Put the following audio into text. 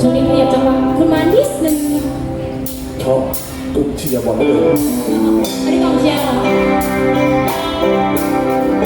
ช่วงนี้ขยับจังหวะขึ้นมานิดนึงชอบตุ้มเชียร์บอลเลยอันนี้กองเชียร์เหรอ